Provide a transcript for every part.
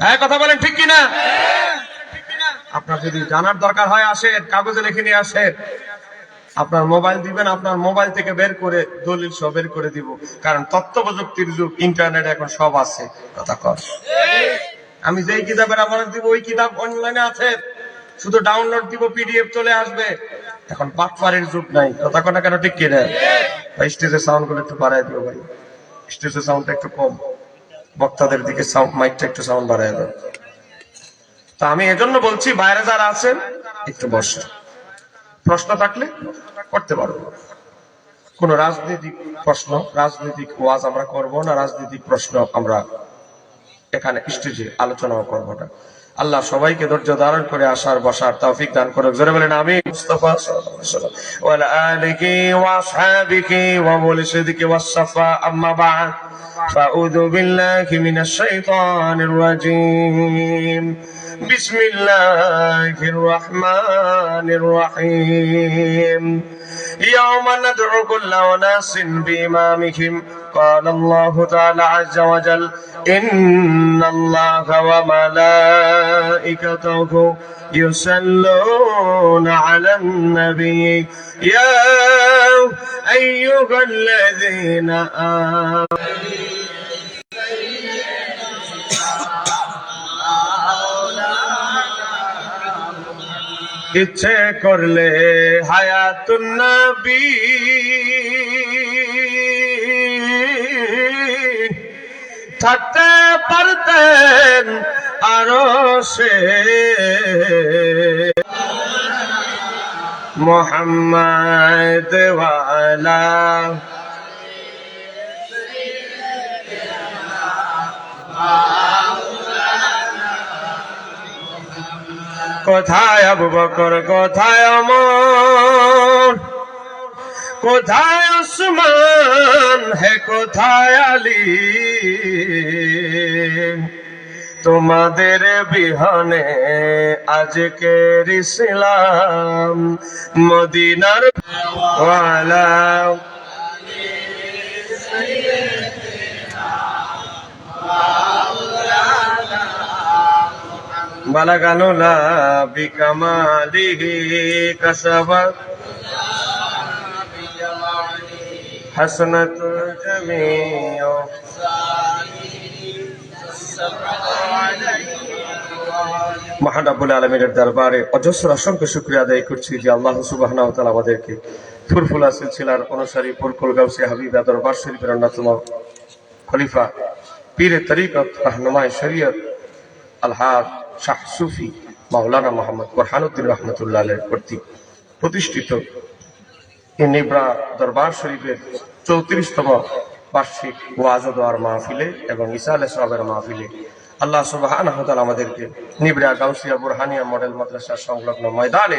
হ্যাঁ কথা বলেন ঠিক কিনা? আপনার যদি জানার দরকার হয়, আসেন, কাগজে লিখে নিয়ে আসেন। আপনার মোবাইল দিবেন, আপনার মোবাইল থেকে বের করে দলিল সব বের করে দিব। কারণ তথ্য প্রযুক্তির যুগ, ইন্টারনেট এখন সব আছে। কথা কর। আমি যেই কিতাবের আমার দিব, ওই কিতাব অনলাইনে আছে। শুধু ডাউনলোড দিব, পিডিএফ চলে আসবে। এখন পাটপাড়ের যুগ নাই। কথা কথা কেন, ঠিক কিনা? ভাই, স্টেজের সাউন্ডগুলো একটু বাড়াই দিও ভাই। স্টেজের সাউন্ডটা একটু কম। বক্তাদের দিকে মাইকটা একটু সাউন্ড বাড়াই দাও তা আমি এজন্য বলছি, বাইরে যারা আছেন, একটু বসে প্রশ্ন থাকলে করতে পারব। কোন রাজনৈতিক প্রশ্ন, রাজনৈতিক ওয়াজ আমরা করব না, রাজনৈতিক প্রশ্ন আমরা এখানে স্টেজে আলোচনাও করব না। আল্লাহ সবাইকে ধৈর্য ধারণ করে আসার বসার তৌফিক দান করুক জোরে বলেন আমি মুস্তাফা সাল্লাল্লাহু আলাইহি ওয়াসাল্লাম ওয়া আলিহি ওয়া আসহাবিহি ওয়া মুরশিদিহি ওয়াস সাফা আম্মা বা'দ فأعوذ بالله من الشيطان الرجيم بسم الله الرحمن الرحيم يوم ندعو كل أناس بإمامهم. قال الله تعالى عز وجل إن الله وملائكته يصلون على النبي. يا أيها الذين آمنوا ইচ্ছে করলে হায়াতুন নবী। থাকতে পারতেন আরও সে। মোহাম্মদ ওয়ালা। কোথায় আবু বকর, কোথায় অমর কোথায় উসমান হে কোথায় আলী? তোমাদের বিহনে আজকে ইসলাম মদিনার بلغنا بكماله كسبت حسنة الجميع মহানাবুল আলমীর দরবারে অজস্র অসংখ্য শুক্রিয়া আদায় করছি যে আল্লাহ সুবাহ আমাদেরকে ফুরফুলা সিলসিলার অনুসারী ফুরফুল গাউসি হাবিবা দরবার শরীফের অন্যতম খলিফা পীরে তরিকত রহনুমায় শরীয়ত আলহাদ শাহ সুফি মাওলানা মোহাম্মদ বোরহানুদ্দিন রহমতুল্লাহ কর্তৃক প্রতিষ্ঠিত নিবরা দরবার শরীফের চৌত্রিশতম বার্ষিক ওয়াজ ও দোয়ার মাহফিলে এবং ইসা আল ইসলামের মাহফিলে আল্লাহ সুবাহান আমাদেরকে নিবরা গাউসিয়া বুরহানিয়া মডেল মাদ্রাসা সংলগ্ন ময়দানে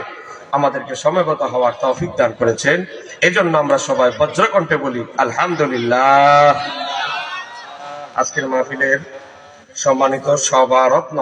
আমাদেরকে সময়গত হওয়ার তৌফিক দান করেছেন। এজন্য আমরা সবাই বজ্রকণ্ঠে বলি, আলহামদুলিল্লাহ। আজকের মাহফিলের সম্মানিত সভারত্ন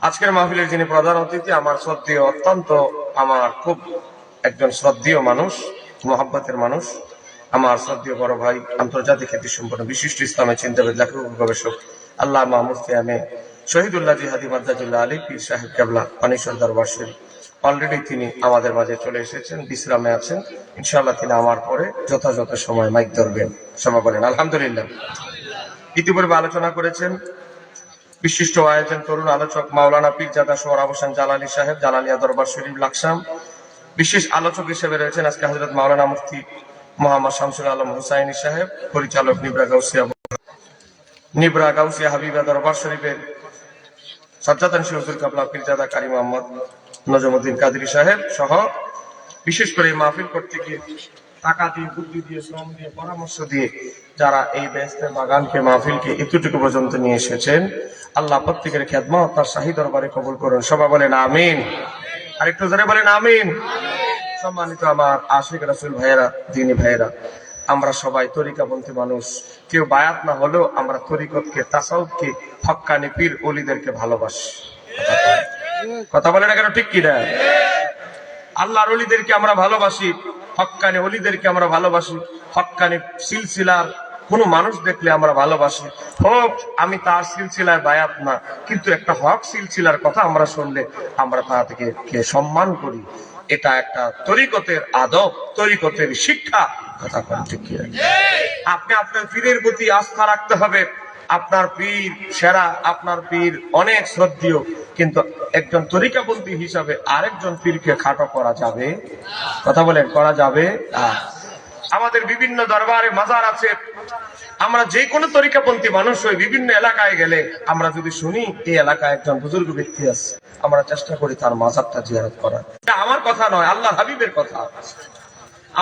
আজকের মাহফিলের যিনি প্রধান অতিথি, আমার শ্রদ্ধেয়, অত্যন্ত আমার খুব একজন শ্রদ্ধেয় মানুষ, মোহাব্বতের মানুষ, আমার শ্রদ্ধেয় বড় ভাই, আন্তর্জাতিক খ্যাতি সম্পন্ন বিশিষ্ট ইসলামের চিন্তাবিদ, লেখক গবেষক শহীদুল্লাহ জিহাদি মাদ্দাজুল্লাহ আলী পীর সাহেব কেবলা পানিশ্বর দরবার অলরেডি তিনি আমাদের মাঝে চলে এসেছেন, বিশ্রামে আছেন। তিনি আমার পরে যথাযথ সময় মাইক ধরবেন। করেন। আলহামদুলিল্লাহ। ইতিপূর্বে আলোচনা করেছেন বিশিষ্ট আয়োজন তরুণ আলোচক মাওলানা পীরজাদা সোহর আবসান জালালি সাহেব, জালালিয়া দরবার শরীফ, লাকসাম। বিশেষ আলোচক হিসেবে রয়েছেন আজকে হজরত মাওলানা মুফতি মোহাম্মদ শামসুল আলম হুসাইনি সাহেব, পরিচালক নিবরা গাউসিয়া নিবরা গাউসিয়া হাবিবা দরবার শরীফের কারি সাহেব সহ বিশেষ করে মাহফিল করতে গিয়ে টাকা দিয়ে, বুদ্ধি দিয়ে, শ্রম দিয়ে, পরামর্শ দিয়ে যারা এই মাহফিলকে পর্যন্ত নিয়ে এসেছেন, আল্লাহ প্রত্যেকের খেদমত তার শাহী দরবারে কবুল করুন। সবাই বলেন আমিন। আর একটু ধরে বলেন আমিন। সম্মানিত আমার আশিক রাসুল ভাইয়েরা, দিনী ভাইয়েরা আমরা সবাই তরিকাপন্থী মানুষ। কেউ বায়াত না হলেও আমরা তরিকতকে তাসাউদকে হক্কানি পীর অলিদেরকে ভালোবাসি। কথা বলে না কেন ঠিক কি না আল্লাহর অলিদেরকে আমরা ভালোবাসি, হক্কানি অলিদেরকে আমরা ভালোবাসি, হক্কানি সিলসিলার কোন মানুষ দেখলে আমরা ভালোবাসি। হোক, আমি তার সিলসিলার বায়াত না, কিন্তু একটা হক সিলসিলার কথা আমরা শুনলে আমরা তাদেরকে কে সম্মান করি। এটা একটা তরিকতের আদব, তরিকতের শিক্ষা। আপনি আপনার পীরের প্রতি আস্থা রাখতে হবে। আপনার পীর সেরা, আপনার পীর অনেক শ্রদ্ধীয়, কিন্তু একজন তরিকাপন্থী হিসাবে আরেকজন পীরকে খাটো করা যাবে? কথা বলেন, করা যাবে? আমাদের বিভিন্ন দরবারে মাজার আছে। আমরা যে কোনো তরিকাপন্থী মানুষ হই বিভিন্ন এলাকায় গেলে আমরা যদি শুনি, এই এলাকায় একজন বুজুর্গ ব্যক্তি আছে, আমরা চেষ্টা করি তার মাজারটা জিয়ারত করার। আমার কথা নয় আল্লাহ হাবিবের কথা।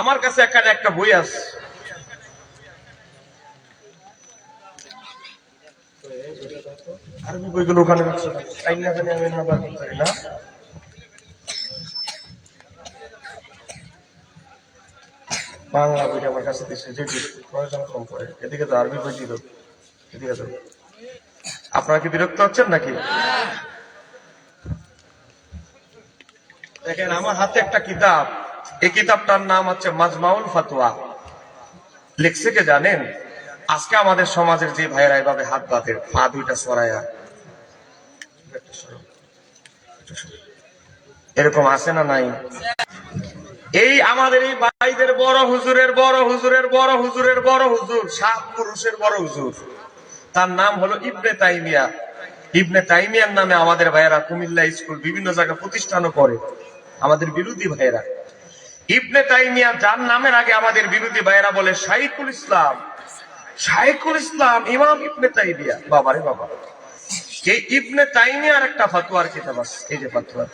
আমার কাছে এখানে একটা বই আছে। আরবি বইগুলো ওখানে তাই না জানি আমি না বার করতে না। বাংলা বইটা আমার কাছে দিচ্ছে যেটি প্রয়োজন কম এদিকে তো আরবি বই দিল এদিকে তো। আপনারা কি বিরক্ত হচ্ছেন নাকি? দেখেন আমার হাতে একটা কিতাব। এই কিতাবটার নাম হচ্ছে মাজমাউল ফাতোয়া। লিখছে কে জানেন? আজকে আমাদের সমাজের যে ভাইয়েরা এভাবে হাত বাঁধে, পা দুইটা সরায়া। এরকম আছে না নাই? এই আমাদের এই ভাইদের বড় হুজুরের বড় হুজুরের বড় হুজুরের বড় হুজুর, সাত পুরুষের বড় হুজুর। তার নাম হলো ইবনে তাইমিয়া। ইবনে তাইমিয়ার নামে আমাদের ভাইয়েরা কুমিল্লা স্কুল বিভিন্ন জায়গায় প্রতিষ্ঠানও করে। আমাদের বিরোধী ভাইয়েরা। ইবনে তাইমিয়া যার নামের আগে আমাদের বিরোধী ভাইয়েরা বলে শাইকুল ইসলাম। শাইকুল ইসলাম ইমাম ইবনে তাইমিয়া। বাবারে বাবা। এই ইবনে তাইমিয়ার একটা ফাতুয়ার কিতাব আছে। এই যে ফাতুয়ার।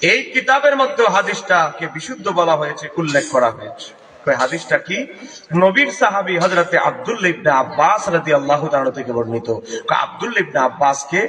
এই কিতাবের মধ্যে হাদিসটাকে বিশুদ্ধ বলা হয়েছে, উল্লেখ করা হয়েছে। হাদিসটা কি? নবীর সাহাবী হযরতে আব্দুল্লাহ ইবনে আব্বাস রাদিয়াল্লাহু তাআলা থেকে বর্ণিত। ইবনে আব্বাসকে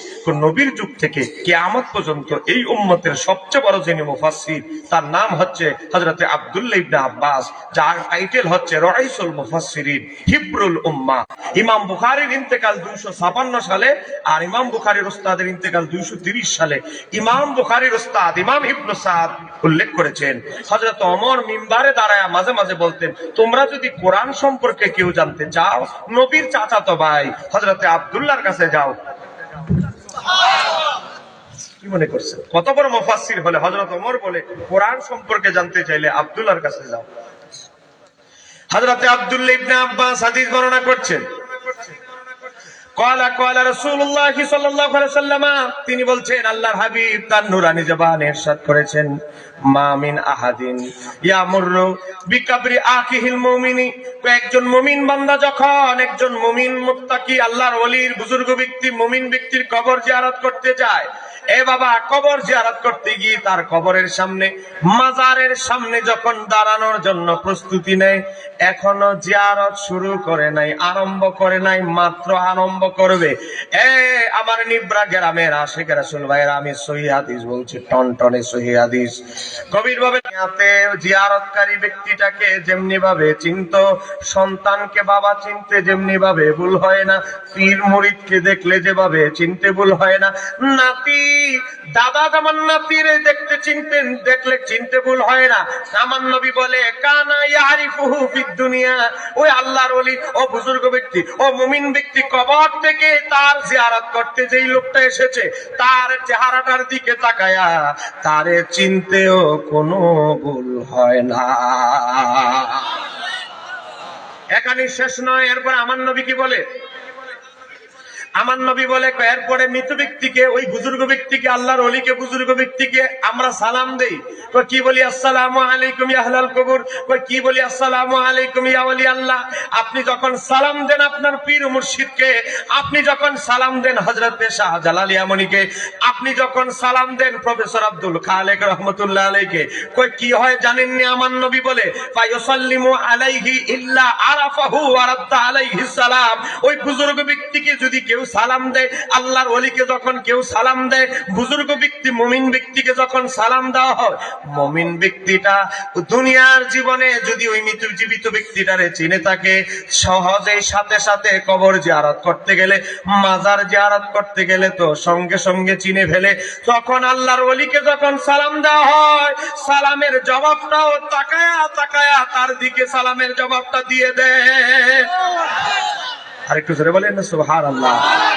নবীর যুগ থেকে কিয়ামত পর্যন্ত এই উম্মতের সবচেয়ে বড় যিনি মুফাসসির, তার নাম হচ্ছে হযরতে আব্দুল্লাহ ইবনে আব্বাস, যার টাইটেল হচ্ছে রাইসুল মুফাসসিরিন, হিব্রুল উম্মাহ ইমাম বুখারীর ইন্তেকাল 256 সালে আর ইমাম বুখারীর উস্তাদের ইন্তেকাল 230 সালে। ইমাম বুখারীর উস্তাদ ইমাম ইবনে সাদ উল্লেখ করেছেন, হযরত অমর মিম্বারে দাঁড়ায় মাঝে মাঝে বলতেন, তোমরা যদি কোরআন সম্পর্কে কেউ জানতে চাও, নবীর চাচা তো ভাই হজরতে আবদুল্লার কাছে যাও। মনে কত বড় মুফাসসির হলে বলে, কোরআন সম্পর্কে জানতে চাইলে আব্দুল্লাহর কাছে যাও। হযরতে আব্দুল্লাহ ইবনে আব্বাস হাদিস বর্ণনা করছেন। তিনি বলছেন, আল্লাহর হাবিব তার নুরানি জবান এরশাদ করেছেন। মামিন। আহাদিন একজন মুমিন বান্দা যখন একজন মুমিন মুত্তাকি, আল্লাহর অলির বুজুর্গ ব্যক্তি, মুমিন ব্যক্তির কবর জিয়ারত করতে যায় এ বাবা কবর জিয়ারত করতে গিয়ে তার কবরের সামনে, মাজারের সামনে যখন দাঁড়ানোর জন্য প্রস্তুতি নেয়, এখনও জিয়ারত শুরু করে নাই, আরম্ভ করে নাই, মাত্র আরম্ভ করবে। এ আমার নিব্রা গ্রামের আশেখ রাসুল ভাইয়ের আমি সহি হাদিস বলছি টন টনে সহি হাদিস। গভীর জিয়ারতকারী ব্যক্তিটাকে যেমনি ভাবে চিন্ত, সন্তানকে বাবা চিনতে যেমনি ভাবে ভুল হয় না, পীর মুরিদকে দেখলে যেভাবে চিনতে ভুল হয় না। নাতি, দাদা যেমন নাতির দেখতে চিনতেন দেখলে চিনতে ভুল হয় না। আমার নবী বলে, কানা ইয়ারিফুহু ফিদ দুনিয়া। ওই আল্লাহর ওলি, ও বুজুর্গ ব্যক্তি, ও মুমিন ব্যক্তি কবর থেকে তার জিয়ারত করতে যেই লোকটা এসেছে, তার চেহারাটার দিকে তাকায়া, তারে চিনতেও কোনো ভুল হয় না। এখানে শেষ নয় এরপর আমার নবী কি বলে? আমার নবী বলে এরপরে মৃত ব্যক্তিকে, ওই বুজুর্গ ব্যক্তিকে, আল্লাহর অলিকে বুজুর্গ ব্যক্তিকে আমরা সালাম দেই। কি বলি, আসসালামু আলাইকুম ইয়া আহলাল কবর। কি বলি, আসসালামু আলাইকুম ইয়া ওলি আল্লাহ। আপনি যখন সালাম দেন আপনার পীর মুর্শিদকে, আপনি যখন সালাম দেন হযরত শাহ জালালিয়া মনিকে আপনি যখন সালাম দেন প্রফেসর আব্দুল খালেক রহমতুল্লাহ আলাইকে কই কি হয় জানেননি? আমার নবী বলে ফায়ুসাল্লিমু আলাইহি ইল্লা আরাফাহু ওয়া রাদ্দা আলাইহি সালাম। ওই বুজুর্গ ব্যক্তিকে যদি কেউ সালাম দেয়, আল্লাহর অলিকে যখন কেউ সালাম দেয়, বুজুর্গ ব্যক্তি, মমিন ব্যক্তিকে যখন সালাম দেওয়া হয়, মমিন ব্যক্তিটা দুনিয়ার জীবনে যদি ওই মৃত্যু জীবিত ব্যক্তিটারে চিনে থাকে, সহজেই সাথে সাথে কবর জিয়ারত করতে গেলে, মাজার জিয়ারত করতে গেলে তো সঙ্গে সঙ্গে চিনে ফেলে, তখন আল্লাহর অলিকে যখন সালাম দেওয়া হয়, সালামের জবাবটাও তাকায়া তাকায়া তার দিকে সালামের জবাবটা দিয়ে দেয়। আর একটু জোরে বলেন সুবহান আল্লাহ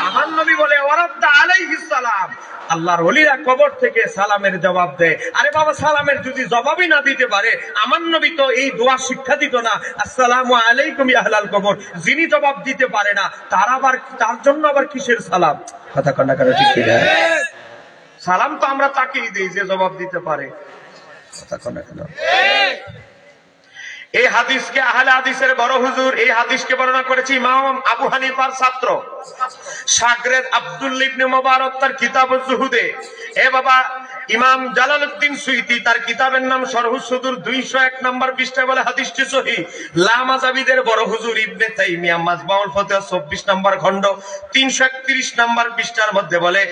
আমার নবী বলে ওয়ারাদ্দা আলাইহিস সালাম। আল্লাহর ওলিরা কবর থেকে সালামের জবাব দেয়। আরে বাবা, সালামের যদি জবাবই না দিতে পারে, আমার নবী তো এই দোয়া শিক্ষা দিত না। আসসালামু আলাইকুম আহলাল কবর। যিনি জবাব দিতে পারে না, তার আবার, তার জন্য আবার কিসের সালাম? কথা কন্যা করে ঠিক সালাম তো আমরা তাকেই দিই যে জবাব দিতে পারে। কথা কন্যা কেন? এই হাদিসকে আহলে হাদিসের বড় হুজুর এই হাদিসকে বর্ণনা করেছি ইমাম আবু হানিফার ছাত্র। আব্দুল ইবনে মুবারক তার কিতাব জুহুদে। এ বাবা, ইমাম জালালউদ্দিন সুইতি তার কিতাবের নাম সরহু সুদুর 201 নম্বর পৃষ্ঠায় বলে হাদিসটি সহি। বড় হুজুর ইবনে তাইমিয়া, মাজমাউল ফতোয়া 24 নম্বর খণ্ড 331 নম্বর পৃষ্ঠার মধ্যে বলে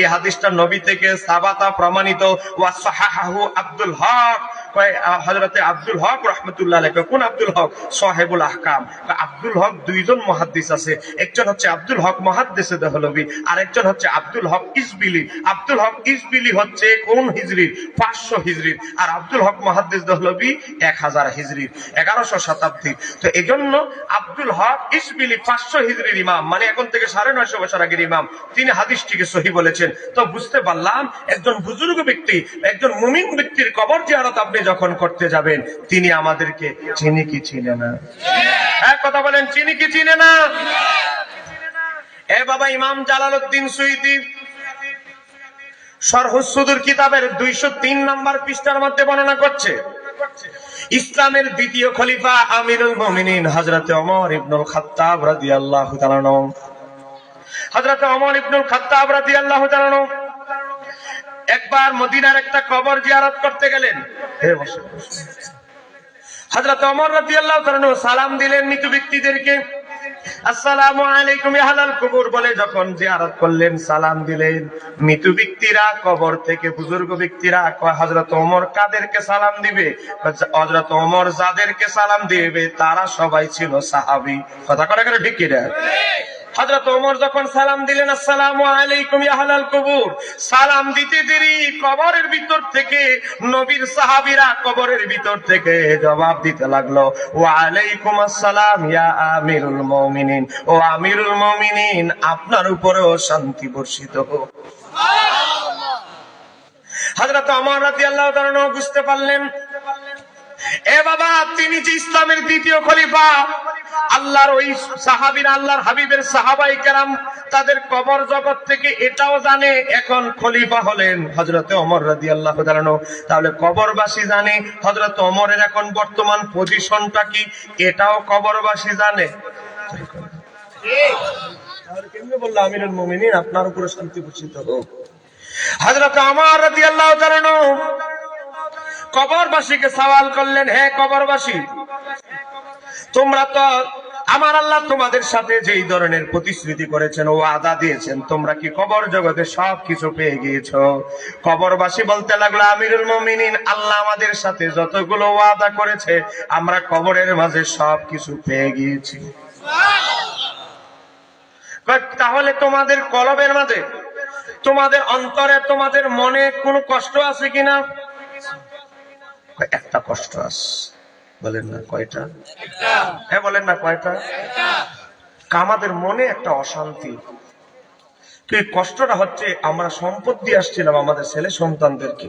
এই হাদিসটা নবী থেকে সাবাতা প্রমাণিত। ওয়া আব্দুল হক। কয় হযরতে আব্দুল হক রাহমাতুল্লাহ কোন আব্দুল হক? সাহেবুল আহকাম। আব্দুল হক দুইজন মুহাদ্দিস আছে। একজন হচ্ছে আব্দুল হক আর একজন হচ্ছে আব্দুল হক ইসবিলি। আব্দুল হক ইসবিলি হচ্ছে কোন হিজরির? 500 হিজরির। আর আব্দুল হক মুহাদ্দিস দেহলবি 1000 হিজরির 1100 শতাব্দীর। তো আব্দুল হক ইসবিলি 500 হিজরির ইমাম মানে এখন থেকে 950 বছর আগের ইমাম। তিনি হাদিসটিকে সহি বলেছেন। তো বুঝতে পারলাম, একজন বুজুর্গ ব্যক্তি, একজন মুমিন ব্যক্তির কবর জিয়ারত আপনি যখন করতে যাবেন, তিনি আমাদেরকে চিনি কি চিনে না? এক কথা বলেন, চিনি কি চিনে না? এ বাবা ইমাম জালালউদ্দিন সুইদি সরহুসুদুর কিতাবের দুইশো তিন নম্বর পৃষ্ঠার মধ্যে বর্ণনা করছে, ইসলামের দ্বিতীয় খলিফা আমিরুল মুমিনিন হযরতে ওমর ইবনুল খাত্তাব রাদিয়াল্লাহু তাআলা হযরতে ওমর ইবনুল খাত্তাব রাদিয়াল্লাহু তাআলা একবার মদিনার একটা কবর জিয়ারত করতে গেলেন। হে বসে। হযরত ওমর রাদিয়াল্লাহু সালাম দিলেন মৃত ব্যক্তিদেরকে। আসসালামু আলাইকুম বলে যখন জিয়ারত করলেন সালাম দিলেন। মৃত ব্যক্তিরা কবর থেকে বুজুর্গ ব্যক্তিরা কয় হযরত ওমর কাদেরকে সালাম দিবে? হযরত ওমর যাদেরকে সালাম দিবে তারা সবাই ছিল সাহাবী। কথা করে করে ঠিক কি না হযরত ওমর যখন সালাম দিলেন আসসালামু আলাইকুম ইয়া আহলাল কুবুর। সালাম দিতে দেরি কবরের ভিতর থেকে নবীর সাহাবীরা কবরের ভিতর থেকে জবাব দিতে লাগল ওয়া আলাইকুম আসসালাম ইয়া আমিরুল মুমিনিন। ও আমিরুল মুমিনিন আপনার উপরেও শান্তি বর্ষিত হোক। হযরত ওমর রাদিয়াল্লাহু তাআলা বুঝতে পারলেন এ বাবা, তিনি যে ইসলামের দ্বিতীয় খলিফা, আল্লাহর ওই সাহাবীর, আল্লাহর হাবিবের সাহাবাই কেরাম, তাদের কবর জগৎ থেকে এটাও জানে, এখন খলিফা হলেন হজরতে অমর রাদি আল্লাহ তাহলে কবরবাসী জানে হজরত অমরের এখন বর্তমান পজিশনটা কি? এটাও কবরবাসী জানে। কেমনে বলল আমিরুল মুমিনিন? আপনার উপরে শান্তি ঘোষিত হোক। হজরত আমার রাদি আল্লাহ কবরবাসীকে সওয়াল করলেন, হে কবরবাসী, তোমরা তো আমার আল্লাহ তোমাদের সাথে যেই ধরনের প্রতিশ্রুতি করেছেন ও আদা দিয়েছেন, তোমরা কি কবর জগতে সব কিছু পেয়ে গিয়েছো? কবরবাসী বলতে লাগল, আমিরুল মমিনিন, আল্লাহ আমাদের সাথে যতগুলো ওয়াদা করেছে, আমরা কবরের মাঝে সব কিছু পেয়ে গিয়েছি। তাহলে তোমাদের কলবের মাঝে, তোমাদের অন্তরে, তোমাদের মনে কোনো কষ্ট আছে কিনা? একটা কষ্ট আছে। বলেন না কয়টা? হ্যাঁ বলেন না কয়টা? আমাদের মনে একটা অশান্তি। এই কষ্টটা হচ্ছে আমরা সম্পদ দিয়ে আসছিলাম আমাদের ছেলে সন্তানদেরকে।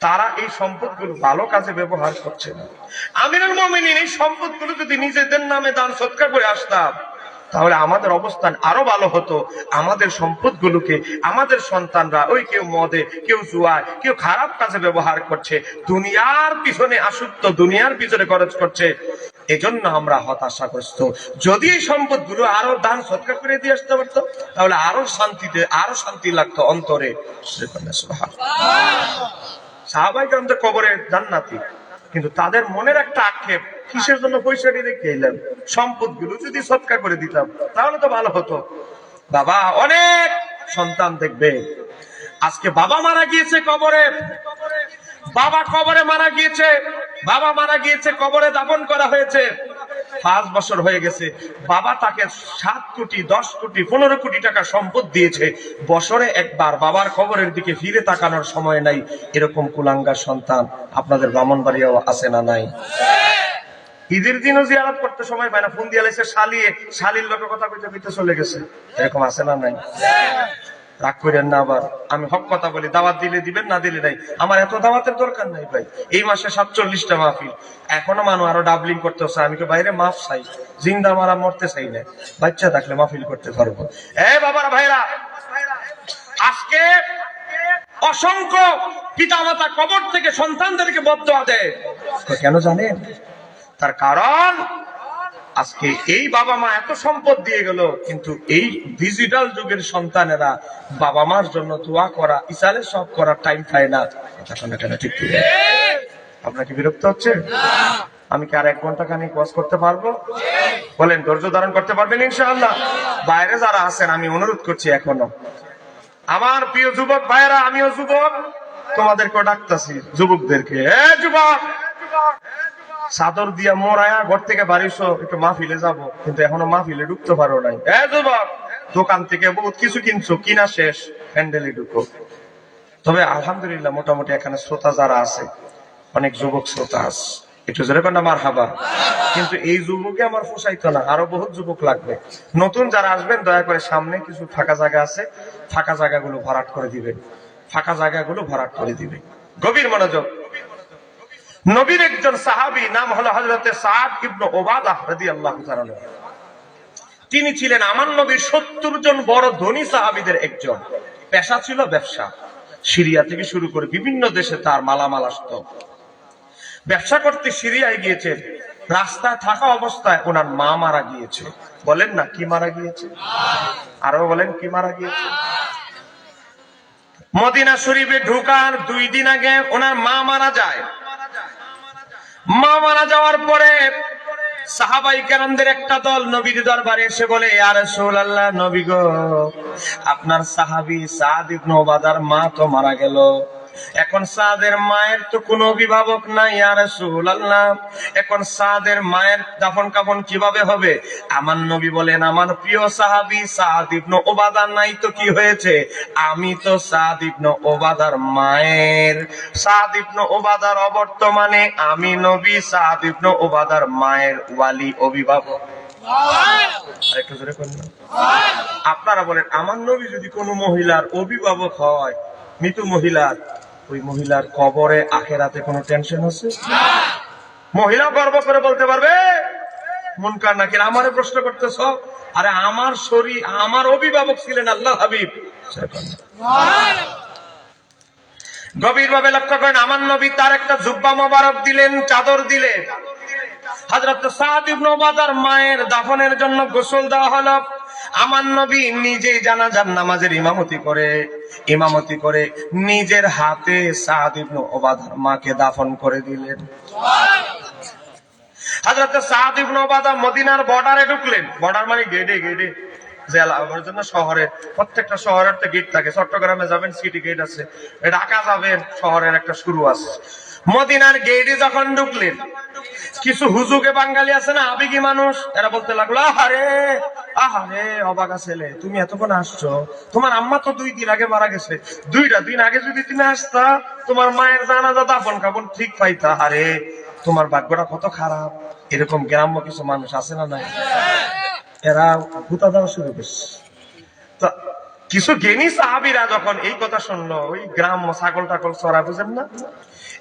তারা এই সম্পদগুলো ভালো কাজে ব্যবহার করছে না। আমিরুল মমিনিন এই সম্পদগুলো যদি নিজেদের নামে দান সৎকার করে আসতাম তাহলে আমাদের অবস্থান আরও ভালো হতো। আমাদের সম্পদগুলোকে, আমাদের সন্তানরা, ওই কেউ মদে, কেউ জুয়ায়, কেউ খারাপ কাজে ব্যবহার করছে, দুনিয়ার পিছনে আসক্ত, দুনিয়ার পিছনে খরচ করছে, এজন্য আমরা হতাশাগ্রস্ত। যদি এই সম্পদগুলো আরও দান সৎকার করে দিয়ে আসতে পারতো, তাহলে আরও শান্তিতে, আরও শান্তি লাগতো অন্তরে। সাহাবাই কবরে জান্নাতি। কিন্তু তাদের মনের একটা আক্ষেপ কিসের জন্য পয়সাটি রেখে এলাম? সম্পদগুলো যদি সৎকার করে দিতাম, তাহলে তো ভালো হতো। বাবা, অনেক সন্তান দেখবে। আজকে বাবা মারা গিয়েছে কবরে। বাবা কবরে মারা গিয়েছে। বাবা মারা গিয়েছে, কবরে দাপন করা হয়েছে। পাঁচ বছর হয়ে গেছে। বাবা তাকে সাত কোটি, দশ কোটি, পনেরো কোটি টাকা সম্পদ দিয়েছে। বছরে একবার বাবার কবরের দিকে ফিরে তাকানোর সময় নাই। এরকম কুলাঙ্গার সন্তান আপনাদের ব্রাহ্মণবাড়িয়াও আছে না নাই? ঈদের দিনও জিয়ারত করতে সময় পায় না। ফোন দিয়ে লাইছে শালিয়ে শালির লোকের কথা কইতে কইতে চলে গেছে। এরকম আছে না নাই? রাগ করেন না আবার। আমি হক কথা বলি, দাওয়াত দিলে দিবেন, না দিলে নাই? আমার এত দাওয়াতের দরকার নাই ভাই। এই মাসে সাতচল্লিশটা মাহফিল। এখনও মানুষ আরও ডাবলিং করতে হচ্ছে। আমি তো বাইরে মাফ চাই? জিন্দা মারা মরতে চাই না। বাচ্চা থাকলে মাহফিল করতে পারব। এ বাবার, ভাইরা! আজকে অসংখ্য পিতামাতা কবর থেকে সন্তানদেরকে বদয়া দেয়। কেন জানেন? তার কারণ, আজকে এই বাবা মা এত সম্পদ দিয়ে গেল, কিন্তু এই ডিজিটাল যুগের সন্তানেরা বাবা মার জন্য দোয়া করা, ইসালে সব করার টাইম পায় না। ঠিক? আপনার কি বিরক্ত হচ্ছে? আমি কি আর এক ঘণ্টা খানি ওয়াজ করতে পারব? বলেন, ধৈর্য ধারণ করতে পারবেন ইনশাআল্লাহ? বাইরে যারা আছেন, আমি অনুরোধ করছি এখনও। আমার প্রিয় যুবক ভাইরা আমিও যুবক তোমাদেরকে ডাকতাছি, যুবকদেরকে। যুবক! চাদর দিয়া মরায়া ঘর থেকে বাড়িছো একটু মাহফিলে যাব। কিন্তু এখনও মাহফিলে ঢুকতে পারো নাই। দোকান থেকে বহুত কিছু কিনছো, কিনা শেষ প্যান্ডেলে ঢুকো। তবে আলহামদুলিল্লাহ, মোটামুটি এখানে শ্রোতা যারা আছে, অনেক যুবক শ্রোতা আছে। একটু জোরে না আমার হাবা কিন্তু এই যুবকে আমার পোষাইতো না, আরও বহুত যুবক লাগবে। নতুন যারা আসবেন, দয়া করে সামনে কিছু ফাঁকা জায়গা আছে, ফাঁকা জায়গাগুলো ভরাট করে দিবেন। ফাঁকা জায়গাগুলো ভরাট করে দিবেন। গভীর মনোযোগ। নবীর একজন সাহাবী, নাম হলো হজরতে তিনি ছিলেন আমার নবীর সত্তর জন বড় ধনী সাহাবীদের একজন। পেশা ছিল ব্যবসা। সিরিয়া থেকে শুরু করে বিভিন্ন দেশে তার মালামাল আসত। ব্যবসা করতে সিরিয়ায় গিয়েছেন। রাস্তায় থাকা অবস্থায় ওনার মা মারা গিয়েছে। বলেন না, কি মারা গিয়েছে? আরও বলেন, কি মারা গিয়েছে? মদিনা শরীফে ঢুকার দুই দিন আগে ওনার মা মারা যায়। মা মারা যাওয়ার পরে সাহাবাই কেরামদের একটা দল নবীর দরবারে এসে বলে আর আল্লাহ নবী গো, আপনার সাহাবি সাদ ইবনে ওবাদার মা তো মারা গেল। এখন সাদের মায়ের তো কোনো অভিভাবক নাই আর এখন সাদের মায়ের দাফন কাফন কীভাবে হবে? আমার নবী বলেন, আমার প্রিয় সাহাবি সাদ ইবনে ওবাদার নাই তো কি হয়েছে? আমি তো সাদ ওবাদার মায়ের। সাদ ওবাদার অবর্তমানে আমি নবী সাদ ওবাদার মায়ের ওয়ালি অভিভাবক। আপনারা বলেন, আমার নবী যদি কোনো মহিলার অভিভাবক হয়, মৃত মহিলার ওই মহিলার কবরে আখেরাতে কোনো টেনশন আছে? মহিলা গর্ব করে বলতে পারবে মন কার নাকি আমারে প্রশ্ন করতেছ? আরে আমার শরীর, আমার অভিভাবক ছিলেন আল্লাহ হাবিব। গভীর ভাবে লক্ষ্য করেন, আমার নবী তার একটা জুব্বা মোবারক দিলেন, চাদর দিলেন। মায়ের দাফনের জন্য গোসল দেওয়া হলো। আমার নবী নিজেই জানাজার নামাজের ইমামতি করে ইমামতি করে নিজের হাতে সাদ ওবাদার মাকে দাফন করে দিলেন। হজরত ওবাদা মদিনার বর্ডারে ঢুকলেন। বর্ডার মানে গেটে গেটে জেলা শহরে, প্রত্যেকটা শহরের একটা গেট থাকে। চট্টগ্রামে যাবেন সিটি গেট আছে। ঢাকা যাবেন, শহরের একটা শুরু আছে। মদিনার গেটে যখন ঢুকলেন, কিছু হুজুকে বাঙালি আছে না, আবেগী মানুষ, এরা বলতে লাগল, আহারে আহারে, অবাগা ছেলে, তুমি এতক্ষণ আসছো। তোমার আম্মা তো দুই দিন আগে মারা গেছে। দুইটা দিন আগে যদি তুমি আসতা, তোমার মায়ের জানাজা দাফন কাপন ঠিক পাইতা আরে তোমার ভাগ্যটা কত খারাপ। এরকম গ্রাম্য কিছু মানুষ আছে না নাই? এরা ভূতা দেওয়া শুরু করছে। তো, কিছু জ্ঞানী সাহাবিরা যখন এই কথা শুনলো, ওই গ্রাম্য ছাগল টাকল চড়া, বুঝেন না?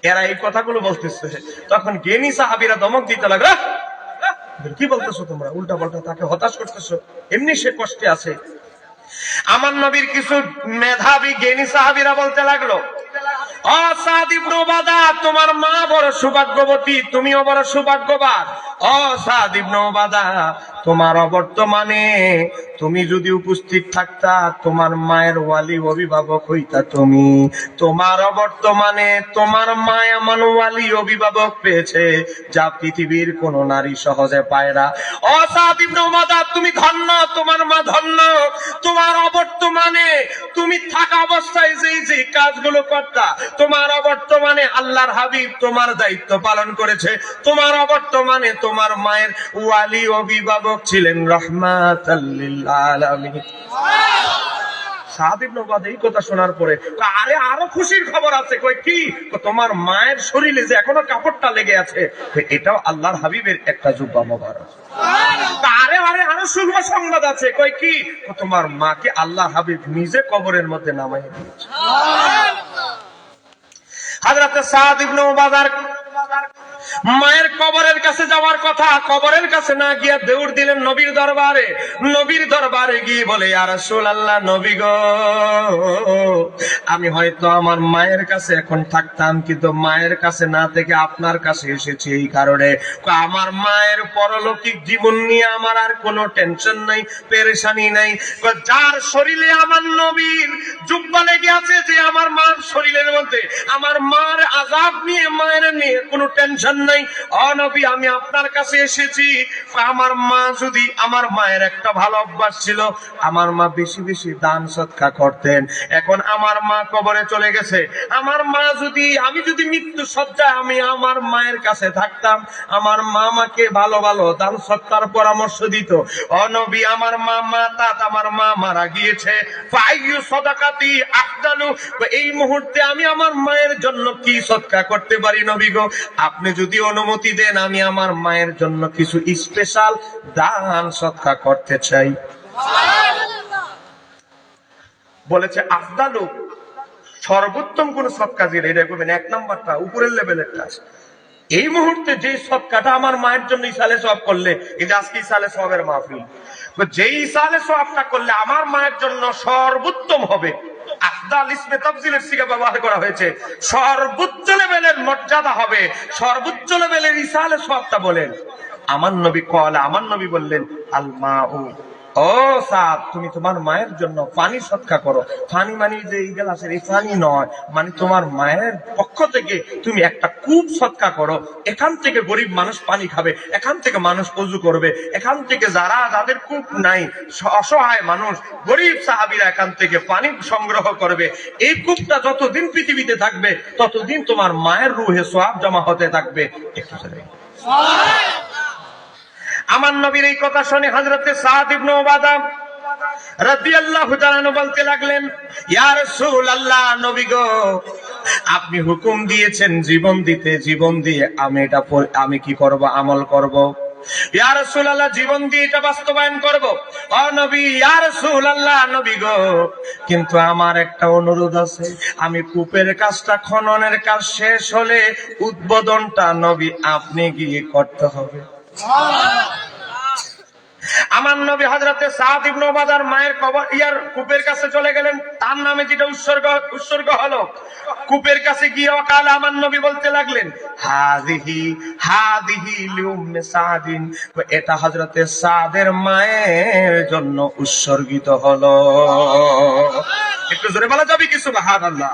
এরা এই কথাগুলো বলতেছে তখন জ্ঞানী সাহাবিরা দমক দিতে লাগল, "আহ! আহ! কি বলতেছো তোমরা উল্টা পাল্টা তাকে হতাশ করতেছো এমনি সে কষ্টে আছে আমার নবীর কিছু মেধাবী জ্ঞানী সাহাবিরা বলতে লাগল সাদ তোমার মা বড় সৌভাগ্যবতী, তুমিও বড় সৌভাগ্যবান ও তোমার অবর্তমানে তুমি যদি উপস্থিত থাকতা, তোমার মায়ের ওয়ালি অভিভাবক হইতা তুমি। তোমার অবর্তমানে তোমার মা এমন ওয়ালি অভিভাবক পেয়েছে, যা পৃথিবীর কোন নারী সহজে পায় না। অসাদিব নমাদা তুমি ধন্য, তোমার মা ধন্য। তোমার অবর্তমানে তুমি থাকা অবস্থায় যেই যে কাজগুলো করতা, তোমার অবর্তমানে আল্লাহর হাবিব তোমার দায়িত্ব পালন করেছে। তোমার অবর্তমানে তোমার মায়ের ওয়ালি অভিভাবক ছিলেন রহমাত তোমার শরীরে যে এখনও কাপড়টা লেগে আছে এটাও আল্লাহর হাবিবের একটা আরে আরে আরও আছে কি? তোমার মাকে আল্লাহ হাবিব নিজে কবরের মধ্যে নামাই দিয়েছে হাজরাতে সাদ ইবনে উবাদার মায়ের কবরের কাছে যাওয়ার কথা, কবরের কাছে না গিয়ে দৌড় দিলেন নবীর দরবারে। নবীর দরবারে গিয়ে বলে আর রাসূল আল্লাহ নবী গো, আমি হয়তো আমার মায়ের কাছে এখন থাকতাম, কিন্তু মায়ের কাছে না থেকে আপনার কাছে এসেছি এই কারণে। আমার মায়ের পরলৌকিক জীবন নিয়ে আমার আর কোনো টেনশন নাই, পেরেশানি নাই। যার শরীরে আমার নবীর জুব্বা লেগে আছে যে আমার মার শরীরের মধ্যে, আমার মার আজাব নিয়ে, মায়ের নিয়ে কোনো টেনশন নাই। অনবী আমি আপনার কাছে এসেছি। আমার মা যদি আমার মায়ের একটা ভালো অভ্যাস ছিল, আমার মা বেশি বেশি দান সৎকা করতেন। এখন আমার মা কবরে চলে গেছে। আমার মা যদি, আমি যদি মৃত্যু সজ্জায় আমি আমার মায়ের কাছে থাকতাম, আমার মা আমাকে ভালো ভালো দান সৎকার পরামর্শ দিত। অনবী আমার মা মা তাত আমার মা মারা গিয়েছে। ফাইয়ু সদাকাতি আফদালু। এই মুহূর্তে আমি আমার মায়ের জন্য কি সৎকা করতে পারি নবী গো? আপনি যদি অনুমতি দেন, আমি আমার মায়ের জন্য কিছু স্পেশাল দান সৎকা করতে চাই। বলেছে, আফদালু, সর্বোত্তম কোন সৎকা যেটা এটা করবেন, এক নাম্বারটা, উপরের লেভেলের কাজ এই মুহূর্তে যে সৎকাটা আমার মায়ের জন্য ইসালে সব করলে যে আজকে ইসালে সবের মাহফিল যে ইসালে সবটা করলে আমার মায়ের জন্য সর্বোত্তম হবে। ব্যবহার করা হয়েছে। সর্বোচ্চ মর্যাদা হবে। সর্বোচ্চ বলেন। আমার নবী কল আমার নবী বললেন আল মা ও সাদ তুমি তোমার মায়ের জন্য পানি সৎকা করো। পানি মানে যে এই গ্লাসের এই পানি নয় মানে তোমার মায়ের পক্ষ থেকে তুমি একটা কূপ সৎকা করো। এখান থেকে গরিব মানুষ পানি খাবে, এখান থেকে মানুষ অজু করবে, এখান থেকে যারা, যাদের কূপ নাই অসহায় মানুষ, গরিব সাহাবিরা এখান থেকে পানি সংগ্রহ করবে। এই কূপটা যতদিন পৃথিবীতে থাকবে, ততদিন তোমার মায়ের রুহে সোয়াব জমা হতে থাকবে। একটু। আমার নবীর এই কথা শুনে হজরতে বলতে লাগলেন আপনি হুকুম দিয়েছেন জীবন দিতে, জীবন দিয়ে আমি এটা আমি কি করব, আমল করব? জীবন দিয়ে এটা বাস্তবায়ন করব? ও নবী, ইয়া নবী গো, কিন্তু আমার একটা অনুরোধ আছে। আমি কূপের কাজটা, খননের কাজ শেষ হলে উদ্বোধনটা নবী, আপনি গিয়ে করতে হবে। আমার নবী হজরতে সাদ ইবনে ওবাদার মায়ের কবর, ইয়ার কূপের কাছে চলে গেলেন। তার নামে যেটা উৎসর্গ উৎসর্গ হলো, কূপের কাছে গিয়ে অকালে আমার নবী বলতে লাগলেন হাদিহি হাদিহি লিউম্মে সাদিন এটা সাদের মায়ের জন্য উৎসর্গিত হলো। একটু জোরে বলা যাবে কি? সুবহানাল্লাহ।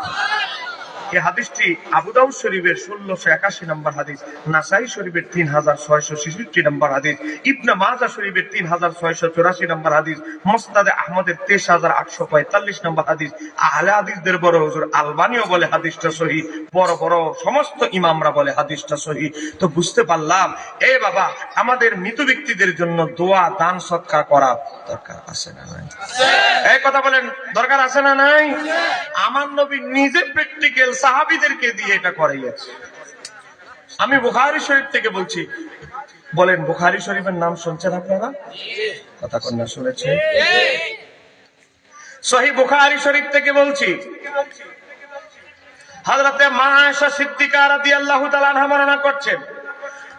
এই হাদিসটি আবু দাউদ শরীফের ষোলোশো একাশি নম্বর হাদিস নাসাই শরীফের তিন হাজার ছয়শো ছেষট্টি নম্বর হাদিস ইবনে মাজা শরীফের তিন হাজার ছয়শো চৌরাশি নম্বর হাদিস মোস্তাদে আহমদের তেইশ হাজার আটশো পঁয়তাল্লিশ নম্বর হাদিস আহলে হাদিসদের বড় হুজুর আলবানিও বলে হাদিসটা সহি বড় বড় সমস্ত ইমামরা বলে হাদিসটা সহি। তো বুঝতে পারলাম এ বাবা আমাদের মৃত ব্যক্তিদের জন্য দোয়া দান সৎকার করা দরকার আছে না নাই? এই কথা বলেন দরকার আছে না নাই? আমার নবী নিজে প্র্যাকটিক্যাল সাহাবিদেরকে দিয়ে এটা করাইয়াছে। আমি বুখারি শরীফ থেকে বলছি, বলেন, বুখারি শরীফের নাম শুনছেন আপনারা? কথা কন্যা শুনেছেন? সহি বুখারি শরীফ থেকে বলছি, হযরতে মা আয়েশা সিদ্দিকা রাদিয়াল্লাহু তাআলা আনহা বর্ণনা করছেন,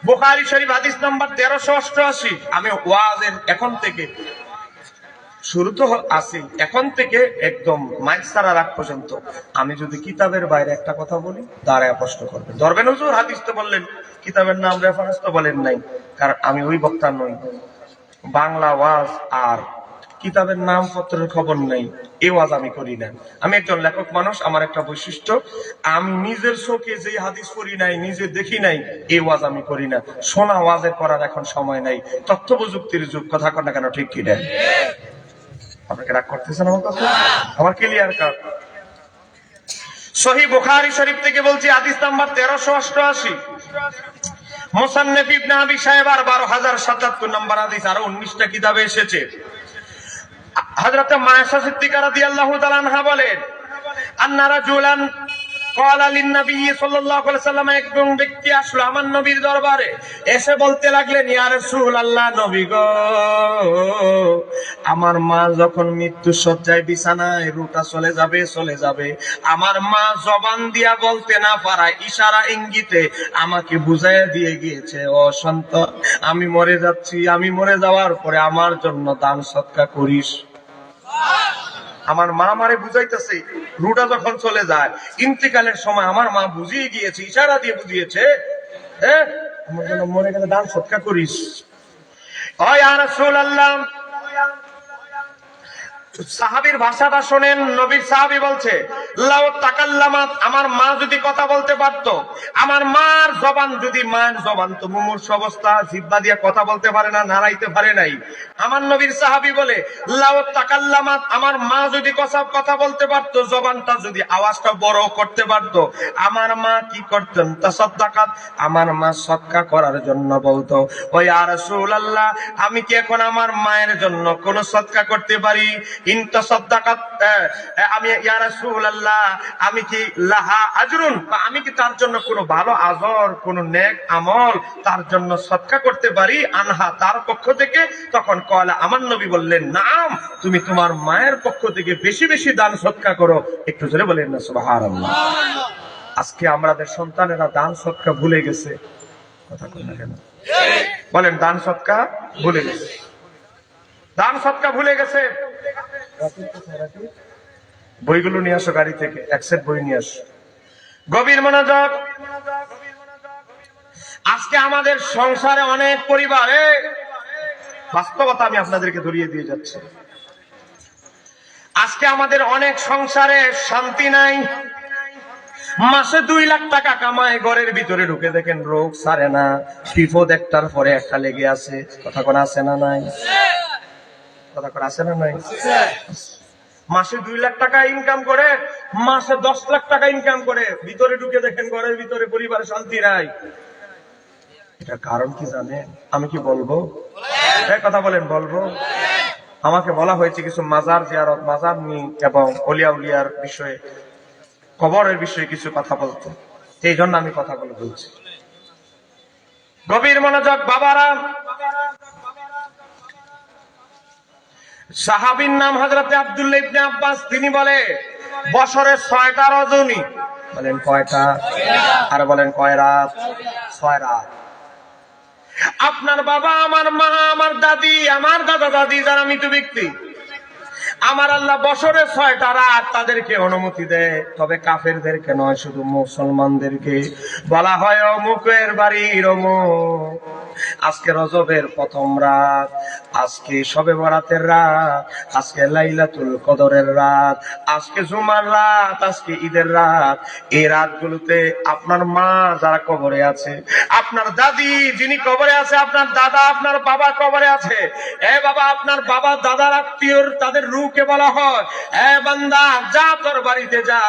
বুখারী শরীফ হাদিস নাম্বার 1388 আমি ওয়াজের এখন থেকে শুরু তো আসি এখন থেকে একদম মাইক সারা রাখ পর্যন্ত। আমি যদি কিতাবের বাইরে একটা কথা বলি, দাঁড়ায় প্রশ্ন করবেন ধরবেন হুজুর, হাদিস তো বললেন, কিতাবের নাম রেফারেন্স তো বলেন নাই। কারণ আমি ওই বক্তা নই। বাংলা ওয়াজ আর কিতাবের নাম পত্রের খবর নেই। এ ওয়াজ আমি করি না আমি একজন লেখক মানুষ, আমার একটা বৈশিষ্ট্য, আমি নিজের চোখে যে হাদিস পড়ি নাই, নিজে দেখি নাই, এ ওয়াজ আমি করি না। শোনা ওয়াজের করার এখন সময় নাই। তথ্য প্রযুক্তির যুগ, কথা না কেন, ঠিক কি দেয় আপনাকে রাগ করতেছেন আমার ক্লিয়ার কাট সহি বুখারী শরীফ থেকে বলছি, হাদিস নাম্বার তেরোশো অষ্টআশি। মোসান্নেফ ইবনে আবি সাহেব আর বারো হাজার সাতাত্তর নম্বর হাদিস, আরও উনিশটা কিতাবে এসেছে। হযরত মায়েশা সিদ্দিকা রাদিয়াল্লাহু তাআলা আনহা বলেন, আন্না রাজুলান আমার নবীর এসে বলতে আমার মা যখন মৃত্যু সজ্জায় বিছানায় রুটা চলে যাবে চলে যাবে। আমার মা জবান দিয়া বলতে না পারায় ইশারা ইঙ্গিতে আমাকে বুঝাইয়া দিয়ে গিয়েছে, ও আমি মরে যাচ্ছি, আমি মরে যাওয়ার পরে আমার জন্য দান সৎকা করিস। আমার মা মারে বুঝাইতেছে রুটা যখন চলে যায়, ইন্তিকালের সময় আমার মা বুঝিয়ে গিয়েছে, ইশারা দিয়ে বুঝিয়েছে হ্যাঁ আমার জন্য মরে গেলে ডান সৎকা করিস। হয় আর আল্লাহ সাহাবির ভাষাটা শোনেন, নবীর সাহাবি বলছে, লাউ তাকাল্লামাত, আমার মা যদি কথা বলতে পারত, আমার মার জবান যদি মার জবান তো মুমূর্ষ অবস্থা, জিব্বা দিয়ে কথা বলতে পারে না, নাড়াইতে পারে নাই। আমার নবীর সাহাবি বলে, লাউ তাকাল্লামাত, আমার মা যদি কথা কথা বলতে পারত, জবানটা যদি আওয়াজটা বড় করতে পারত, আমার মা কি করতেন? তাসাদ্দাকাত আমার মা সৎকা করার জন্য বলতো ওই আর রাসূলুল্লাহ, আমি কি এখন আমার মায়ের জন্য কোন সৎকা করতে পারি? আমি আমি কি লাহা আজরুন? আমি কি তার জন্য কোনো ভালো আজর, কোন নেক আমল তার জন্য সৎকা করতে পারি? আনহা, তার পক্ষ থেকে? তখন কয়লা, আমার নবী বললেন, নাম, তুমি তোমার মায়ের পক্ষ থেকে বেশি বেশি দান সৎকা করো। একটু জোরে বলেন না, সুবহানাল্লাহ। আজকে আমাদের সন্তানেরা দান সৎকা ভুলে গেছে। কথা না কেন? বলেন, দান সৎকা ভুলে গেছে। দান সৎকা ভুলে গেছে। বইগুলো নিয়ে আসো গাড়ি থেকে, এক বই নিয়ে আসো। গভীর মনোযোগ। আজকে আমাদের সংসারে অনেক পরিবারে বাস্তবতা আমি আপনাদেরকে ধরিয়ে দিয়ে যাচ্ছি। আজকে আমাদের অনেক সংসারে শান্তি নাই। মাসে দুই লাখ টাকা কামায়, ঘরের ভিতরে ঢুকে দেখেন রোগ সারে না। বিপদ একটার পরে একটা লেগে আছে। কথা কোন, আছে না নাই? কথা কোন আছে না নাই? মাসে দুই লাখ টাকা ইনকাম করে, মাসে দশ লাখ টাকা ইনকাম করে। ভিতরে ঢুকে দেখেন ঘরের ভিতরে পরিবারে শান্তি নাই। এটা কারণ কি জানেন? আমি কি বলব? কথা বলেন, বলব? আমাকে বলা হয়েছে কিছু মাজার জিয়ারত, মাজার নি এবং অলিয়া উলিয়ার বিষয়ে, কবরের বিষয়ে কিছু কথা বলতে। এই জন্য আমি কথাগুলো বলছি। গভীর মনোযোগ, বাবারা সাহাবির নাম হজরতে আব্দুল্লাহ ইবনে আব্বাস, তিনি বলে বছরের ছয়টা রজনী। বলেন কয়টা? আর বলেন কয় রাত? ছয় রাত। আপনার বাবা, আমার মা, আমার দাদি, আমার দাদা দাদি, যারা মৃত ব্যক্তি, আমার আল্লাহ বছরে ছয়টা রাত তাদেরকে অনুমতি দেয়। তবে কাফেরদেরকে নয়, শুধু মুসলমানদেরকে। বলা হয়, অমুকের বাড়ির অমুক। আজকে রজবের প্রথম রাত, আজকে সবে বরাতের রাত, আজকে লাইলাতুল কদরের রাত, আজকে জুমার রাত, আজকে ঈদের রাত। এই রাতগুলোতে আপনার মা যারা কবরে আছে, আপনার দাদি যিনি কবরে আছে, আপনার দাদা, আপনার বাবা কবরে আছে, এ বাবা, আপনার বাবা দাদার আত্মীয়র তাদের রুকে বলা হয়, এ বান্দা, যা তোর বাড়িতে যা,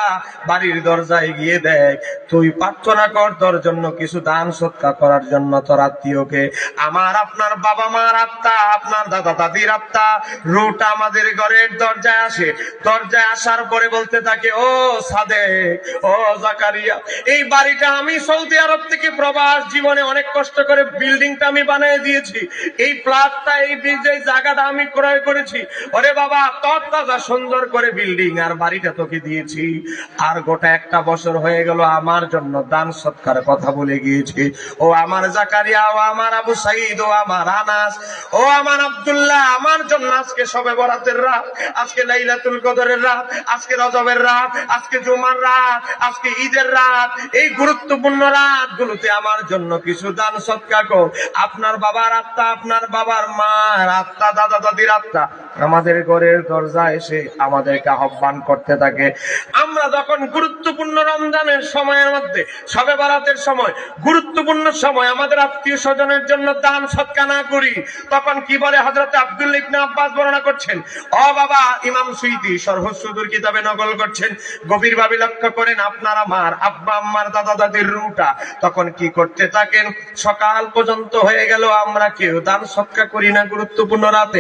বাড়ির দরজায় গিয়ে দেখ, তুই প্রার্থনা কর, তোর জন্য কিছু দান সৎকার করার জন্য তোর আত্মীয়কে। আমার আপনার বাবা মার আত্মা আপনার দাদা দাদির আত্মা রুট আমাদের ঘরের দরজায় আসে। দরজায় আসার পরে বলতে থাকে, ও সাদে ও জাকারিয়া, এই বাড়িটা আমি সৌদি আরব থেকে প্রবাস জীবনে অনেক কষ্ট করে বিল্ডিংটা আমি বানিয়ে দিয়েছি। এই ফ্ল্যাটটা, এই এই জায়গাটা আমি ক্রয় করেছি। ওরে বাবা তর তাজা সুন্দর করে বিল্ডিং, আর বাড়িটা তোকে দিয়েছি। আর গোটা একটা বছর হয়ে গেল আমার জন্য দান সৎকার কথা বলে গিয়েছি। ও আমার জাকারিয়া, ও আমার আমার আবু সাইদ ও আমার আনাস। ও আমার আব্দুল্লাহ, আমার জন্য আজকে সবে বরাতের রাত, আজকে লাইলাতুল কদরের রাত, আজকে রজবের রাত, আজকে জুমার রাত, আজকে ঈদের রাত। এই গুরুত্বপূর্ণ রাত গুলোতে আমার জন্য কিছু দান সৎকা কর। আপনার বাবার আত্মা, আপনার বাবার মার আত্মা, দাদা দাদির আত্মা আমাদের ঘরের দরজা এসে আমাদেরকে আহ্বান করতে থাকে। আমরা যখন গুরুত্বপূর্ণ রমজানের সময়ের মধ্যে, সবে বারাতের সময়, গুরুত্বপূর্ণ সময় আমাদের আত্মীয় স্বজনের জন্য দান সৎকা না করি, তখন কি বলে হজরত আব্দুল ইবনে আব্বাস বর্ণনা করছেন? অ বাবা, ইমাম সুইদি সর্বসুদূর কিতাবে নকল করছেন। গভীর ভাবে লক্ষ্য করেন আপনার আমার আব্বা, আম্মার দাদা দাদির রুটা। তখন কি করতে থাকেন? সকাল পর্যন্ত হয়ে গেল, আমরা কেউ দান সৎকা করি না গুরুত্বপূর্ণ রাতে।